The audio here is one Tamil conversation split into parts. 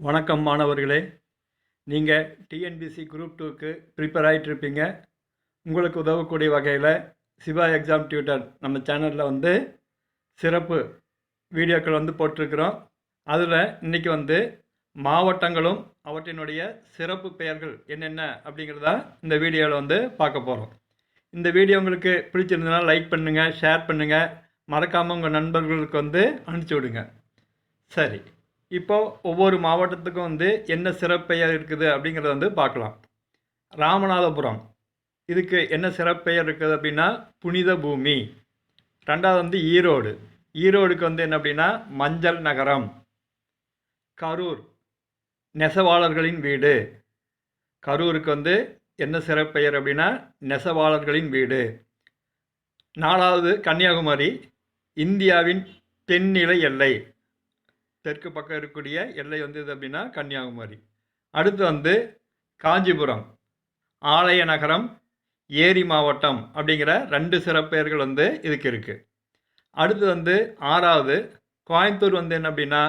வணக்கம் மாணவர்களே. நீங்கள் டிஎன்பிசி குரூப் டூக்கு ப்ரிப்பேர் ஆகிட்டு இருப்பீங்க. உங்களுக்கு உதவக்கூடிய வகையில் சிவா எக்ஸாம் டியூட்டர் நம்ம சேனலில் வந்து சிறப்பு வீடியோக்கள் வந்து போட்டிருக்கிறோம். அதில் இன்றைக்கி வந்து மாவட்டங்களும் அவற்றினுடைய சிறப்பு பெயர்கள் என்னென்ன அப்படிங்கிறத இந்த வீடியோவில் வந்து பார்க்க போகிறோம் இந்த வீடியோ உங்களுக்கு பிடிச்சிருந்ததுன்னா லைக் பண்ணுங்கள் ஷேர் பண்ணுங்கள் மறக்காமல் உங்கள் நண்பர்களுக்கு வந்து அனுப்பிச்சி விடுங்க. சரி. இப்போ ஒவ்வொரு மாவட்டத்துக்கும் வந்து என்ன சிறப்பெயர் இருக்குது அப்படிங்கிறத வந்து பார்க்கலாம். ராமநாதபுரம். இதுக்கு என்ன சிறப்பெயர் இருக்குது அப்படின்னா புனித பூமி. ரெண்டாவது வந்து ஈரோடு. ஈரோடுக்கு வந்து என்ன அப்படின்னா மஞ்சள் நகரம். கரூர். நெசவாளர்களின் வீடு. கரூருக்கு வந்து என்ன சிறப்பெயர் அப்படின்னா நெசவாளர்களின் வீடு. நாலாவது கன்னியாகுமரி. இந்தியாவின் தென்னிலை எல்லை. தெற்கு பக்கம் இருக்கக்கூடிய எல்லை வந்து இது அப்படின்னா கன்னியாகுமரி. அடுத்து வந்து காஞ்சிபுரம் ஆலய நகரம் ஏரி மாவட்டம் அப்படிங்கிற ரெண்டு சிறப்பெயர்கள் வந்து இதுக்கு இருக்குது அடுத்து வந்து ஆறாவது கோயம்புத்தூர் வந்து என்ன அப்படின்னா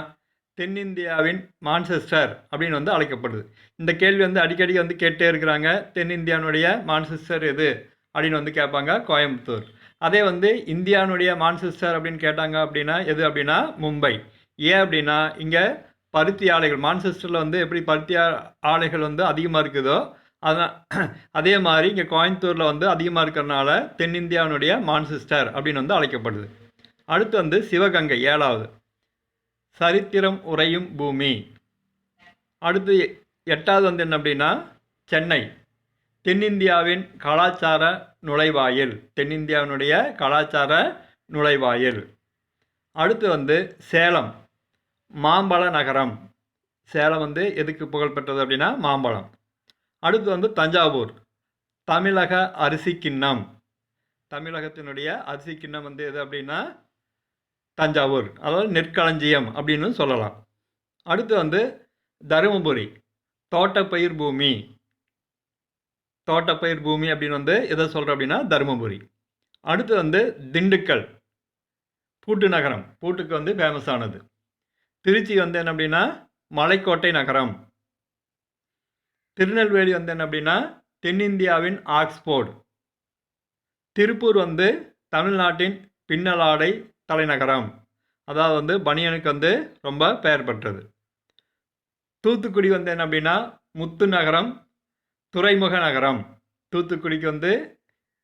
தென்னிந்தியாவின் மான்செஸ்டர் அப்படின்னு வந்து அழைக்கப்படுது. இந்த கேள்வி வந்து அடிக்கடி வந்து கேட்டே இருக்கிறாங்க. தென்னிந்தியானுடைய மான்செஸ்டர் எது அப்படின்னு வந்து கேட்பாங்க கோயம்புத்தூர். அதே வந்து இந்தியானுடைய மான்செஸ்டர் அப்படின்னு கேட்டாங்க அப்படின்னா எது அப்படின்னா மும்பை. ஏன் அப்படின்னா இங்கே பருத்தி ஆலைகள் மான்செஸ்டரில் வந்து எப்படி பருத்தி ஆலைகள் வந்து அதிகமாக இருக்குதோ அதான் அதே மாதிரி இங்கே கோயம்புத்தூரில் வந்து அதிகமாக இருக்கிறனால தென்னிந்தியாவினுடைய மான்செஸ்டர் அப்படின்னு வந்து அழைக்கப்படுது. அடுத்து வந்து சிவகங்கை ஏழாவது. சரித்திரம் உறையும் பூமி. அடுத்து எட்டாவது வந்து என்ன அப்படின்னா சென்னை. தென்னிந்தியாவின் கலாச்சார நுழைவாயில் தென்னிந்தியாவினுடைய கலாச்சார நுழைவாயில். அடுத்து வந்து சேலம். மாம்பழ நகரம். சேலம் வந்து எதுக்கு புகழ்பெற்றது அப்படின்னா மாம்பழம். அடுத்து வந்து தஞ்சாவூர். தமிழக அரிசி கிண்ணம். தமிழகத்தினுடைய அரிசி கிண்ணம் வந்து எது அப்படின்னா தஞ்சாவூர். அதாவது நெற்களஞ்சியம் அப்படின்னு சொல்லலாம். அடுத்து வந்து தருமபுரி. தோட்டப்பயிர் பூமி. தோட்டப்பயிர் பூமி அப்படின்னு வந்து எதை சொல்கிறோம் அப்படின்னா தருமபுரி. அடுத்து வந்து திண்டுக்கல். பூட்டு நகரம். பூட்டுக்கு வந்து ஃபேமஸ் ஆனது. திருச்சி வந்து என்ன அப்படின்னா மலைக்கோட்டை நகரம். திருநெல்வேலி வந்து என்ன அப்படின்னா தென்னிந்தியாவின் ஆக்ஸ்போர்டு. திருப்பூர் வந்து தமிழ்நாட்டின் பின்னலாடை தலைநகரம். அதாவது வந்து பனியனுக்கு வந்து ரொம்ப பெயர் பெற்றது. தூத்துக்குடி வந்து என்ன அப்படின்னா முத்து நகரம் துறைமுக நகரம். தூத்துக்குடிக்கு வந்து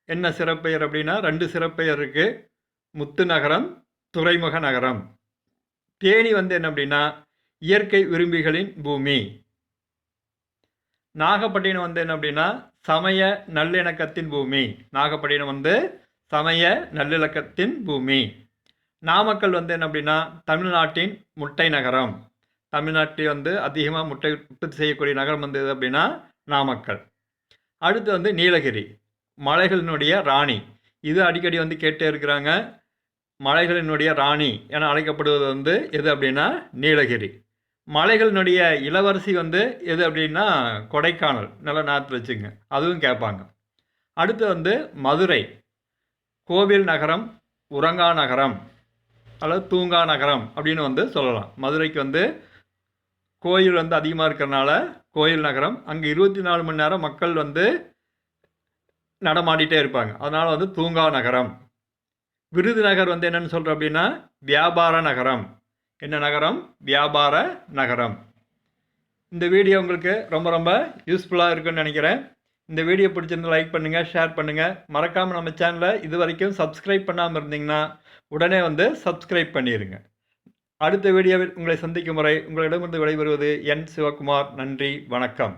என்ன சிறப்பெயர் அப்படின்னா ரெண்டு சிறப்பெயர் இருக்குது முத்து நகரம் துறைமுக நகரம். தேனி வந்து என்ன அப்படின்னா இயற்கை விரும்பிகளின் பூமி. நாகப்பட்டினம் வந்து என்ன அப்படின்னா சமய நல்லிணக்கத்தின் பூமி. நாகப்பட்டினம் வந்து சமய நல்லிணக்கத்தின் பூமி. நாமக்கல் வந்து என்ன அப்படின்னா தமிழ்நாட்டின் முட்டை நகரம். தமிழ்நாட்டில் வந்து அதிகமாக முட்டை உற்பத்தி செய்யக்கூடிய நகரம் வந்து எது அப்படின்னா நாமக்கல். அடுத்து வந்து நீலகிரி மலைகளினுடைய ராணி. இது அடிக்கடி வந்து கேட்டே இருக்கிறாங்க. மலைகளினுடைய ராணி என அழைக்கப்படுவது வந்து எது அப்படின்னா நீலகிரி. மலைகளினுடைய இளவரசி வந்து எது அப்படின்னா கொடைக்கானல் நல்லா நாற்று வச்சுங்க. அதுவும் கேட்பாங்க. அடுத்து வந்து மதுரை. கோவில் நகரம் உறங்கா நகரம் அல்லது தூங்கா நகரம் அப்படின்னு வந்து சொல்லலாம். மதுரைக்கு வந்து கோயில் வந்து அதிகமாக இருக்கிறனால கோயில் நகரம். அங்கே இருபத்தி நாலு மணி நேரம் மக்கள் வந்து நடமாடிட்டே இருப்பாங்க. அதனால் வந்து தூங்கா நகரம் விருதுநகர் வந்து என்னன்னு சொல்கிறோம் அப்படின்னா வியாபார நகரம். என்ன நகரம்? வியாபார நகரம். இந்த வீடியோ உங்களுக்கு ரொம்ப ரொம்ப யூஸ்ஃபுல்லாக இருக்குன்னு நினைக்கிறேன். இந்த வீடியோ பிடிச்சிருந்து லைக் பண்ணுங்கள் ஷேர் பண்ணுங்கள் மறக்காமல் நம்ம சேனலை இது வரைக்கும் சப்ஸ்கிரைப் பண்ணாமல் இருந்தீங்கன்னா உடனே வந்து சப்ஸ்கிரைப் பண்ணிடுங்க அடுத்த வீடியோவில் உங்களை சந்திக்கும் முறை உங்களிடமிருந்து விடைபெறுவது என் சிவகுமார். நன்றி வணக்கம்.